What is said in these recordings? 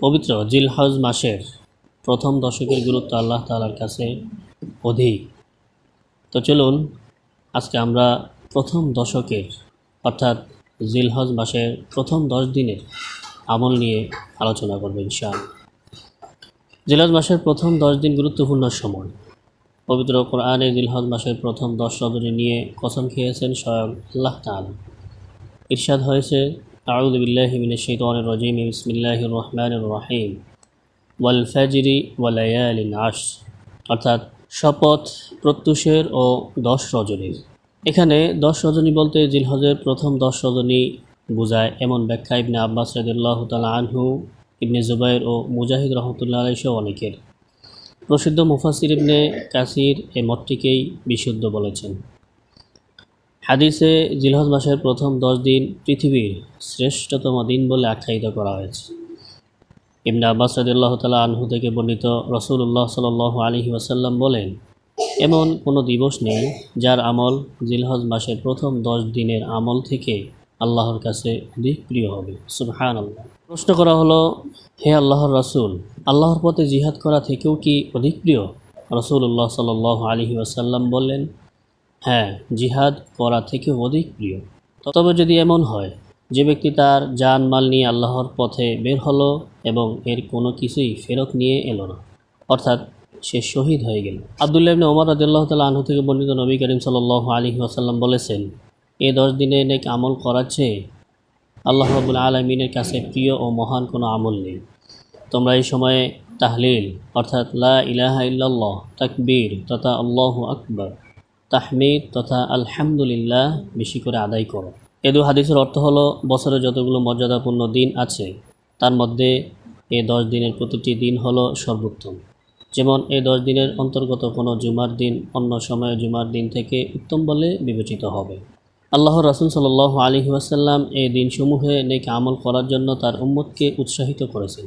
পবিত্র জিলহজ মাসের প্রথম দশকের গুরুত্ব আল্লাহ তালার কাছে অধিক। তো চলুন, আজকে আমরা প্রথম দশকের, অর্থাৎ জিলহজ মাসের প্রথম দশ দিনের আমল নিয়ে আলোচনা করব ইনশাআল্লাহ। জিলহজ মাসের প্রথম দশ দিন গুরুত্বপূর্ণ সময়। পবিত্র কোরআনে জিলহজ মাসের প্রথম দশ রজনী নিয়ে কসম খেয়েছেন স্বয়ং আল্লাহ তাআলা। ইরশাদ হয়েছে আউদ বিল্লাহ মিন শৈতানির রাজিম বিসমিল্লাহির রহমানির রহিম ওয়াল ফাজরি ওয়ালায়ালিন আশ অর্থাৎ শপথ, প্রত্যুষের ও দশ রজনীর। এখানে দশ রজনী বলতে জিলহজের প্রথম দশ রজনী বোঝায়। এমন ব্যাখ্যা ইবনে আব্বাস রাদিল্লাহ তালা আনহু, ইবনে জুবাইর ও মুজাহিদ রহমতুল্লাহ আলাইসহ অনেকের। প্রসিদ্ধ মুফাসির ইবনে কাসির এ মতটিকেই বিশুদ্ধ বলেছেন। হাদিসে জিলহজ মাসের প্রথম দশ দিন পৃথিবীর শ্রেষ্ঠতম দিন বলে আখ্যায়িত করা হয়েছে। ইবনে আব্বাস রাদিল্লাহ তালা আনহু থেকে বর্ণিত রসুল্লাহ সাল আলহি ওয়াসাল্লাম বলেন, এমন কোনো দিবস নেই যার আমল জিলহজ মাসের প্রথম দশ দিনের আমল থেকে আল্লাহর কাছে অধিক প্রিয় হবে। সুবহান আল্লাহ প্রশ্ন করা হলো, হে আল্লাহর রাসূল, আল্লাহর পথে জিহাদ করা থেকেও কি অধিক প্রিয়? রসুল্লাহ সাল আলহি ওয়াসাল্লাম বললেন হ্যাঁ জিহাদ করা থেকে অধিক প্রিয়। তবে যদি এমন হয়, যে ব্যক্তি তার জান মাল নিয়ে আল্লাহর পথে বের হলো এবং এর কোনো কিছুই ফেরত নিয়ে এলো না, অর্থাৎ সে শহীদ হয়ে গেল। আবদুল্লাহ ওমর রাদিল্লাহ তালা আনহু থেকে বর্ণিত নবী করিম সাল আলী ওয়াসাল্লাম বলেছেন, এ দশ দিনে নেক আমল করার চেয়ে আল্লাহ রাবুল আলমিনের কাছে প্রিয় ও মহান কোনো আমল নেই। তোমরা এই সময়ে তাহলিল, অর্থাৎ লা ইলাহা ইল্লাল্লাহ, তাকবীর, তথা আল্লাহ আকবর তাহমিদ তথা আলহামদুলিল্লাহ বেশি করে আদায় করো। এ দু হাদিসের অর্থ হলো বছরের যতগুলো মর্যাদাপূর্ণ দিন আছে, তার মধ্যে এই দশ দিনের প্রতিটি দিন হলো সর্বোত্তম। যেমন এই দশ দিনের অন্তর্গত কোনো জুমার দিন অন্য সময়ে জুমার দিন থেকে উত্তম বলে বিবেচিত হবে। আল্লাহ রাসুল সাল আলী ওয়াসাল্লাম এই দিনসমূহে নেক আমল করার জন্য তার উম্মতকে উৎসাহিত করেছেন।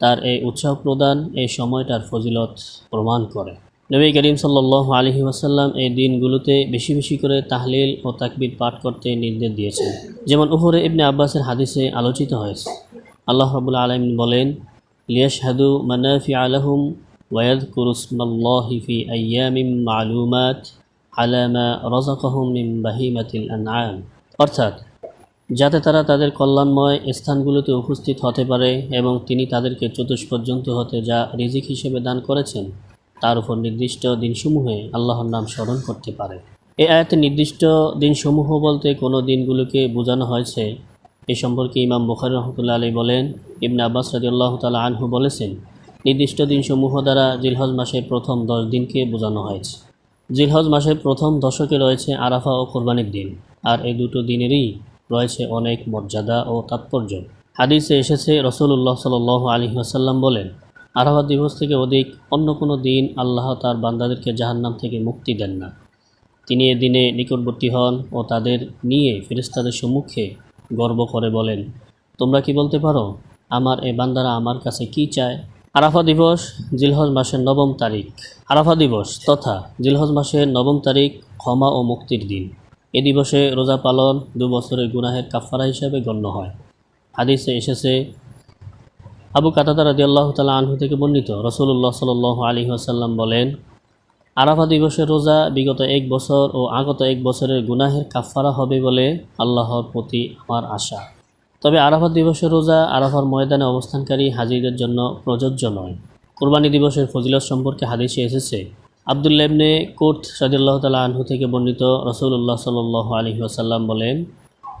তার এই উৎসাহ প্রদান এই সময়টার ফজিলত প্রমাণ করে। নবী করিম সাল্লাহ আলহি ওয়াসাল্লাম এই দিনগুলোতে বেশি বেশি করে তাহলিল ও তাকবির পাঠ করতে নির্দেশ দিয়েছেন। যেমন উহরে ইবনে আব্বাসের হাদিসে আলোচিত হয়েছে। আল্লাহ রাবুল আলমিন বলেন, লিয়াশহাদু মানাফি আলহুম ওয়াদ কুরুসমাল্লাহি ফি আয়ামিম মালুমাত আলামা রজাকহম মিম বাহিমাতিল আনআম। অর্থাৎ, যাতে তারা তাদের কল্যাণময় স্থানগুলোতে উপস্থিত হতে পারে এবং তিনি তাদেরকে চতুষ পর্যন্ত হতে যা রিজিক হিসেবে দান করেছেন। তার উপর নির্দিষ্ট দিনসমূহে আল্লাহর নাম স্মরণ করতে পারে। এ আয়াতে নির্দিষ্ট দিনসমূহ বলতে কোনো দিনগুলোকে বোঝানো হয়েছে। এ সম্পর্কে ইমাম বুখারি রহমতুল্লাহ আলী বলেন, ইবনে আব্বাস রাজিউল্লাহ তালা আনহু বলেছেন, নির্দিষ্ট দিনসমূহ দ্বারা জিলহজ মাসের প্রথম দশ দিনকে বোঝানো হয়েছে। জিলহজ মাসের প্রথম দশকে রয়েছে আরাফা ও কোরবানির দিন, আর এই দুটো দিনেরই রয়েছে অনেক মর্যাদা ও তাৎপর্য। হাদিসে এসেছে রসুল্লাহ সাল আলী আসাল্লাম বলেন আরাফা দিবস থেকে অধিক অন্য কোনো দিন আল্লাহ তার বান্দাদেরকে জাহান্নাম থেকে মুক্তি দেন না। তিনি এ দিনে নিকটবর্তী হন ও তাদের নিয়ে ফেরেস্তাদের সম্মুখে গর্ব করে বলেন, তোমরা কি বলতে পারো, আমার এ বান্দারা আমার কাছে কি চায়? আরাফা দিবস, জিলহজ মাসের নবম তারিখ। আরাফা দিবস তথা জিলহজ মাসের নবম তারিখ ক্ষমা ও মুক্তির দিন। এ দিবসে রোজা পালন দু বছরের গুনাহের কাফারা হিসাবে গণ্য হয়। হাদিসে এসেছে আবু কাতাদা রাজি আল্লাহ তালা আনহু থেকে বর্ণিত রসুল্লাহ সাল আলী আসাল্লাম বলেন আরাফা দিবসের রোজা বিগত এক বছর ও আগত এক বছরের গুনাহের কাফারা হবে বলে আল্লাহর প্রতি আমার আশা। তবে আরাফা দিবসের রোজা আরাফার ময়দানে অবস্থানকারী হাজিদের জন্য প্রযোজ্য নয়। কোরবানি দিবসের ফজিলত সম্পর্কে হাদিসে এসেছে আবদুল্লা ইবনে কোর্ট সাদিল্লাহ তালা আনহু থেকে বর্ণিত রসুল্লাহ সাল আলী আসাল্লাম বলেন,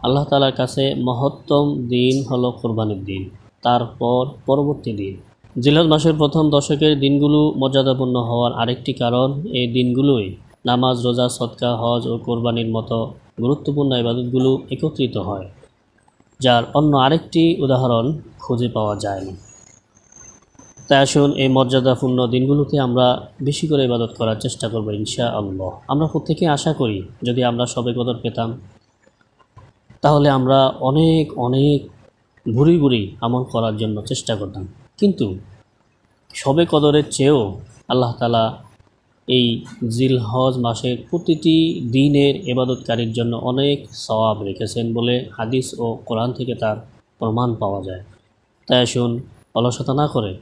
আল্লাহ তালার কাছে মহত্তম দিন হলো কোরবানির দিন। তারপর পরবর্তী দিন। জিলহজ মাসের প্রথম দশকের দিনগুলো মর্যাদাপূর্ণ হওয়ার আরেকটি কারণ এই দিনগুলোই। নামাজ, রোজা সৎকা হজ ও কোরবানির মতো গুরুত্বপূর্ণ ইবাদতগুলো একত্রিত হয়, যার অন্য আরেকটি উদাহরণ খুঁজে পাওয়া যায়। না তাই আসুন এই মর্যাদাপূর্ণ দিনগুলোতে আমরা বেশি করে ইবাদত করার চেষ্টা করব ইনশা আল্লাহ আমরা প্রত্যেকে আশা করি, যদি আমরা সবে কদর পেতাম, তাহলে আমরা অনেক অনেক ভুরি ভুরি আমল করার জন্য চেষ্টা করতাম। কিন্তু সবে কদরের চেয়েও আল্লাহ তালা এই জিল হজ মাসের প্রতিটি দিনের এবাদতকারীর জন্য অনেক সওয়াব রেখেছেন বলে হাদিস ও কোরআন থেকে তার প্রমাণ পাওয়া যায়। তাই আসুন অলসতা না করে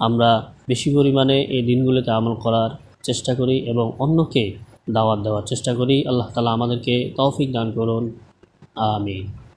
আমরা বেশি পরিমাণে এই দিনগুলিতে আমল করার চেষ্টা করি এবং অন্যকে দাওয়াত দেওয়ার চেষ্টা করি। আল্লাহ তালা আমাদেরকে তৌফিক দান করুন। আমিন।